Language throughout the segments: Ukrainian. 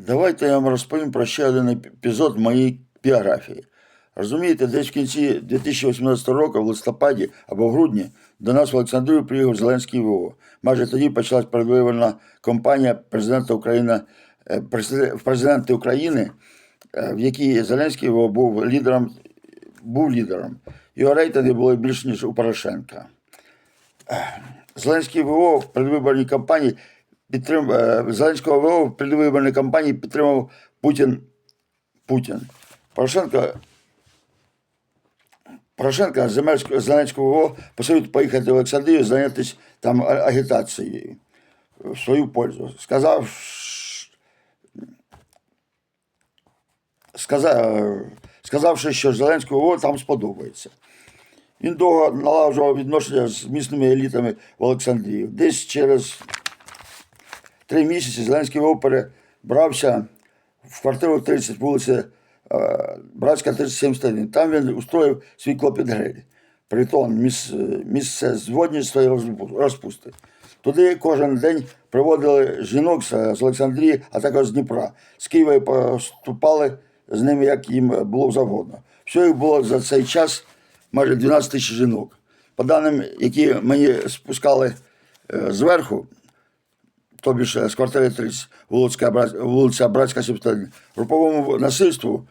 Давайте я вам розповім про ще один епізод моєї біографії. Розумієте, десь в кінці 2018 року, в листопаді або в грудні, до нас в Олександрію приїхав Зеленський ВО. Майже тоді почалась передвиборна кампанія президента України, е, президенти України, е, в якій Зеленський ВО був лідером, був лідером. Його рейтинги були більше, ніж у Порошенка. Зеленський ВО в передвиборній кампанії підтрим... е, Зеленського ВО в передвиборній кампанії підтримав Путін. Путін. Порошенко Порошенко Земельського- Зеленського ВО посилюють поїхати в Олександрію, зайнятися там агітацією в свою пользу. Сказав, сказав, сказавши, що Зеленського ВО там сподобається. Він довго налагоджував відношення з місними елітами в Олександрії. Десь через три місяці Зеленський ВО перебрався в квартиру 30 вулиці е, Братська 371. Там він устроїв свій клопіт гриль. Притон, міс, місце зводництва і розпу- розпусти. Туди кожен день приводили жінок з Олександрії, а також з Дніпра. З Києва поступали з ними, як їм було завгодно. Всього їх було за цей час майже 12 тисяч жінок. По даним, які мені спускали е, зверху, тобі ж з квартири 30, вулиця, Бра- вулиця Братська 71, груповому насильству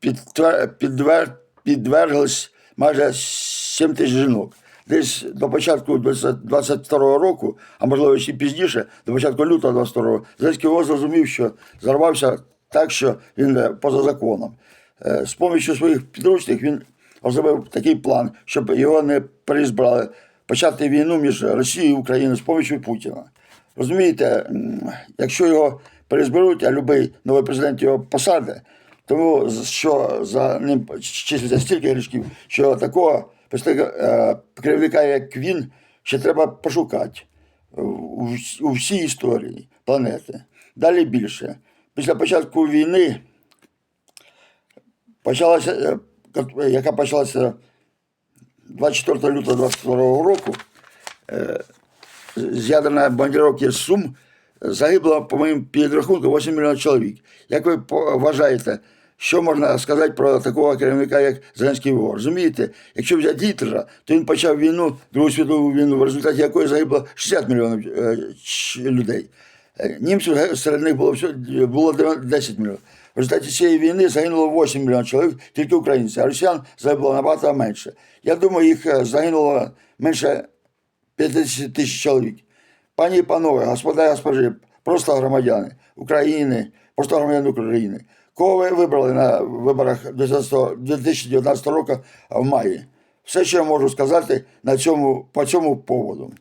підтвер, підвер, підверглись майже 7 тисяч жінок. Десь до початку 22 року, а можливо ще пізніше, до початку лютого 22 року, Зеленський ВОЗ зрозумів, що зарвався так, що він е, поза законом. Е, З допомогою своїх підручних він розробив такий план, щоб його не перезбрали, почати війну між Росією і Україною з допомогою Путіна. Розумієте, якщо його перезберуть, а будь-який новий президент його посаде, тому що за ним числиться стільки грішків, що такого е, керівника, як він, ще треба пошукати у, всій історії планети. Далі більше. Після початку війни, почалася, е, яка почалася 24 лютого 22 року, з ядерної бомбардировки Сум загибло, по моїм підрахунку, 8 мільйонів чоловік. Як ви вважаєте, що можна сказати про такого керівника, як Зеленський ВО? Розумієте, якщо взяти Гітлера, то він почав війну, Другу світову війну, в результаті якої загибло 60 мільйонів е, людей. Е, Німців серед них було, було 10 мільйонів. В результаті цієї війни загинуло 8 мільйонів чоловік, тільки українці, а росіян загибло набагато менше. Я думаю, їх е, загинуло менше 50 тисяч чоловік. Пані і панове, господа і госпожі, просто громадяни України, просто громадяни України. Кого ви вибрали на виборах 2019 року в маї? Все, що я можу сказати на цьому, по цьому поводу.